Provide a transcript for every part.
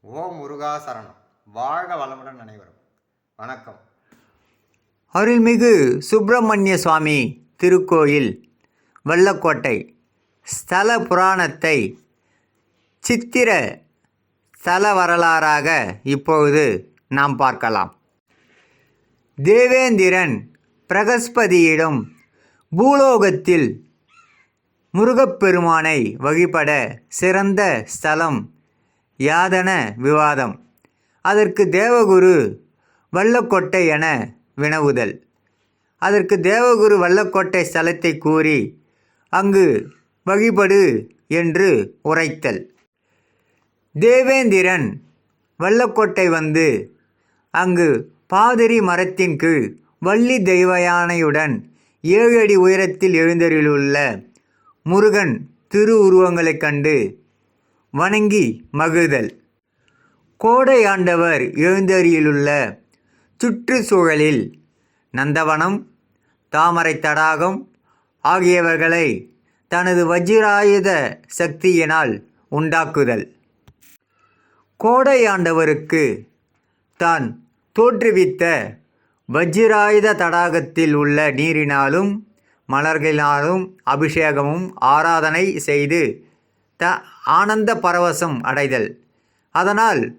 ஓம் முருகா சரணம். வாழ்க வளமுடன் அனைவரும். வணக்கம். அருள்மிகு சுப்பிரமணிய சுவாமி திருக்கோயில் வெள்ளக்கோட்டை. ஸ்தல புராணத்தை சித்திர ஸ்தல வரலாறாக இப்பொழுது நாம் பார்க்கலாம். தேவேந்திரன் பிரகஸ்பதியிடம் பூலோகத்தில் முருகப்பெருமானை வழிபட சிறந்த ஸ்தலம் யாதன விவாதம். அதற்கு தேவகுரு வல்லக்கோட்டை என வினவுதல். அதற்கு தேவகுரு வல்லக்கோட்டை ஸ்தலத்தை கூறி அங்கு வழிபடு என்று உரைத்தல். தேவேந்திரன் வல்லக்கோட்டை வந்து அங்கு பாதிரி மரத்தின் கீழ் வள்ளி தெய்வயானையுடன் ஏழு அடி உயரத்தில் எழுந்தருளுள்ள முருகன் திருவுருவங்களைக் கண்டு வணங்கி மகிழ்தல். கோடை ஆண்டவர் எழுந்தறியிலுள்ள சுற்றுச்சூழலில் நந்தவனம் தாமரை தடாகம் ஆகியவர்களை தனது வஜ்ராயுத சக்தியினால் உண்டாக்குதல். கோடை ஆண்டவருக்கு தான் தோற்றுவித்த வஜ்ராயுத தடாகத்தில் உள்ள நீரினாலும் மலர்களினாலும் அபிஷேகமும் ஆராதனை செய்து த ஆனந்த பரவசம் அடைதல். அதனால்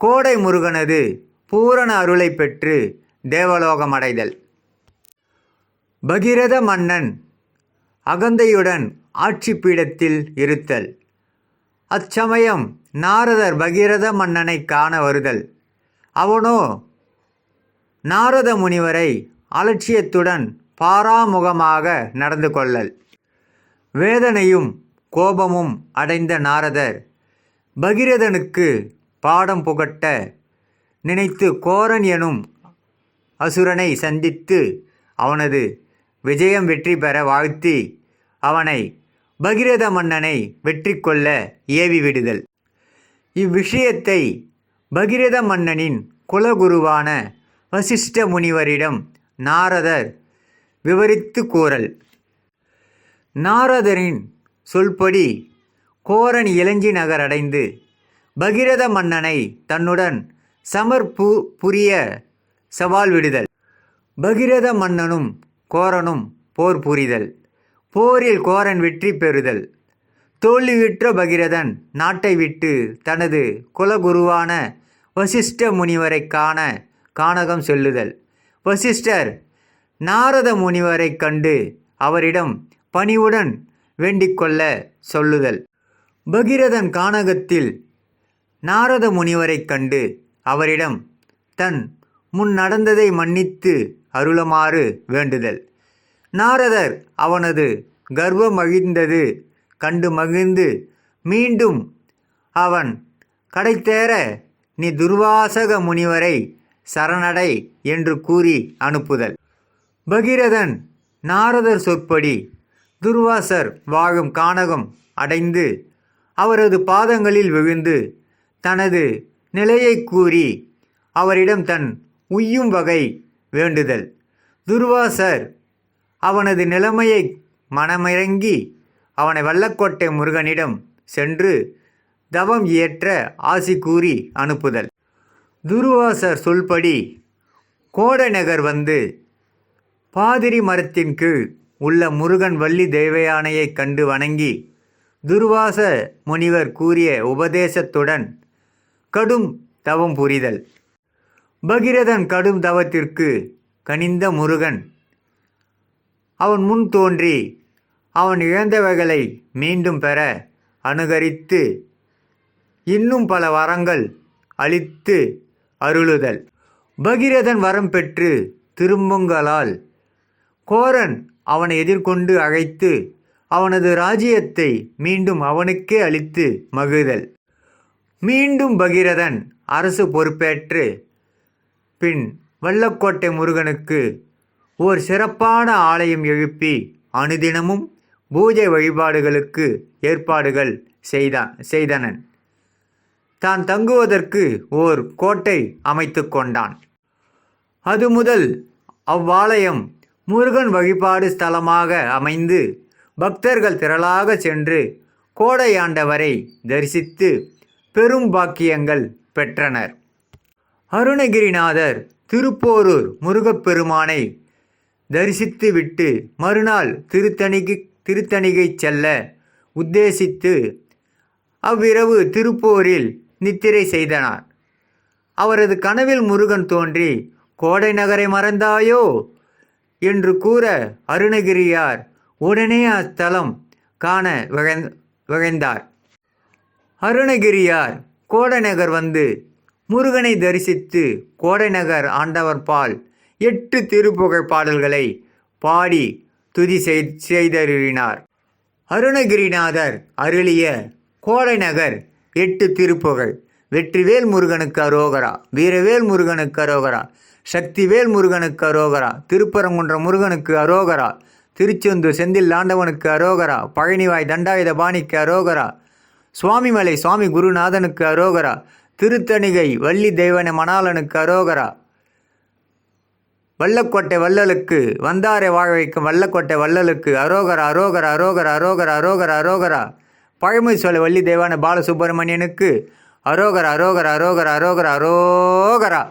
கோடை முருகனது பூரண அருளை பெற்று தேவலோகம் அடைதல். பகிரத மன்னன் அகந்தையுடன் ஆட்சி பீடத்தில் இருத்தல். அச்சமயம் நாரதர் பகிரத மன்னனை காண வருதல். அவனோ நாரத முனிவரை அலட்சியத்துடன் பாராமுகமாக நடந்து கொள்ளல். வேதனையும் கோபமும் அடைந்த நாரதர் பகிரதனுக்கு பாடம் புகட்ட நினைத்து கோரன் எனும் அசுரனை சந்தித்து அவனது விஜயம் வெற்றி பெற வாழ்த்தி அவனை பகிரத மன்னனை வெற்றி கொள்ள ஏவி விடுதல். இவ்விஷயத்தை பகிரத மன்னனின் குலகுருவான வசிஷ்ட முனிவரிடம் நாரதர் விவரித்து கூறல். நாரதரின் சொல்படி கோரன் இளஞ்சி நகர் அடைந்து பகிரத மன்னனை தன்னுடன் சமர்ப்பு புரிய சவால் விடுதல். பகிரத மன்னனும் கோரனும் போர் புரிதல். போரில் கோரன் வெற்றி பெறுதல். தோல்வியுற்ற பகிரதன் நாட்டை விட்டு தனது குலகுருவான வசிஷ்ட முனிவரை காண கானகம் செல்லுதல். வசிஷ்டர் நாரத முனிவரை கண்டு அவரிடம் பணிவுடன் வேண்டிக்கொள்ள சொல்லுதல். பகிரதன் கானகத்தில் நாரத முனிவரைக் கண்டு அவரிடம் தன் முன் நடந்ததை மன்னித்து அருளுமாறு வேண்டுதல். நாரதர் அவனது கர்வம் அழிந்தது கண்டு மகிழ்ந்து மீண்டும் அவன் கடைத்தேற நீ துர்வாசக முனிவரை சரணடை என்று கூறி அனுப்புதல். பகிரதன் நாரதர் சொற்படி. துர்வாசர் வாழும் கானகம் அடைந்து அவரது பாதங்களில் விழுந்து தனது நிலையை கூறி அவரிடம் தன் உய்யும் வகை வேண்டுதல். துர்வாசர் அவனது நிலைமையை மனமிறங்கி அவனை வல்லக்கோட்டை முருகனிடம் சென்று தவம் இயற்ற ஆசி கூறி அனுப்புதல். துர்வாசர் சொல்படி கோடநகர் வந்து பாதிரி மரத்தின் கீழ் உள்ள முருகன் வள்ளி தேவயானையைக் கண்டு வணங்கி துர்வாச முனிவர் கூறிய உபதேசத்துடன் கடும் தவம் புரிதல். பகிரதன் கடும் தவத்திற்கு கனிந்த முருகன். அவன் முன் தோன்றி அவன் இழந்தவைகளை மீண்டும் பெற அனுகரித்து இன்னும் பல வரங்கள் அளித்து அருளுதல். பகிரதன் வரம் பெற்று திரும்புங்களால் கோரன் அவனை எதிர்கொண்டு அழைத்து அவனது ராஜ்யத்தை மீண்டும் அவனுக்கே அளித்து மகிழ்தல். மீண்டும் பகிரதன் அரசு பொறுப்பேற்று பின் வல்லக்கோட்டை முருகனுக்கு ஓர் சிறப்பான ஆலயம் எழுப்பி அனுதினமும் பூஜை வழிபாடுகளுக்கு ஏற்பாடுகள் செய்தான் செய்தனன். தான் தங்குவதற்கு ஓர் கோட்டை அமைத்து கொண்டான். அது முதல் அவ்வாலயம் முருகன் வழிபாடு ஸ்தலமாக அமைந்து பக்தர்கள் திரளாக சென்று கோடையாண்டவரை தரிசித்து பெரும் பாக்கியங்கள் பெற்றனர். அருணகிரிநாதர் திருப்போரூர் முருகப்பெருமானை தரிசித்துவிட்டு மறுநாள் திருத்தணிக்கு திருத்தணிகை செல்ல உத்தேசித்து அவ்விரவு திருப்போரில் நித்திரை செய்தனார். அவரது கனவில் முருகன் தோன்றி கோடை நகரை மறந்தாயோ? என்று கூற அருணகிரியார் உடனே அத்தலம் காண விழைந் விழைந்தார் அருணகிரியார் கோடைநகர் வந்து முருகனை தரிசித்து கோடைநகர் ஆண்டவர் பால் எட்டு திருப்புகழ் பாடல்களை பாடி துதி செய்- செய்தருளினார். அருணகிரிநாதர் அருளிய கோடைநகர் எட்டு திருப்புகழ் வெற்றிவேல் முருகனுக்கு அரோகரா வீரவேல் முருகனுக்கு அரோகரா சக்திவேல் முருகனுக்கு அரோகரா திருப்பரங்குன்ற முருகனுக்கு அரோகரா திருச்செந்தூர் செந்தில் ஆண்டவனுக்கு அரோகரா பழனிவாய் தண்டாயுத பாணிக்கு அரோகரா சுவாமிமலை சுவாமி குருநாதனுக்கு அரோகரா திருத்தணிகை வள்ளி தெய்வன மணாளனுக்கு அரோகரா வல்லக்கோட்டை வள்ளலுக்கு வந்தாரை வாழ வைக்கும் வல்லக்கோட்டை வள்ளலுக்கு அரோகரா அரோகரா அரோகரா அரோகரா அரோகரா அரோகரா பழமை சொல்ல வள்ளி தெய்வான பாலசுப்பிரமணியனுக்கு அரோகரா அரோகரா அரோகரா அரோகரா அரோகரா.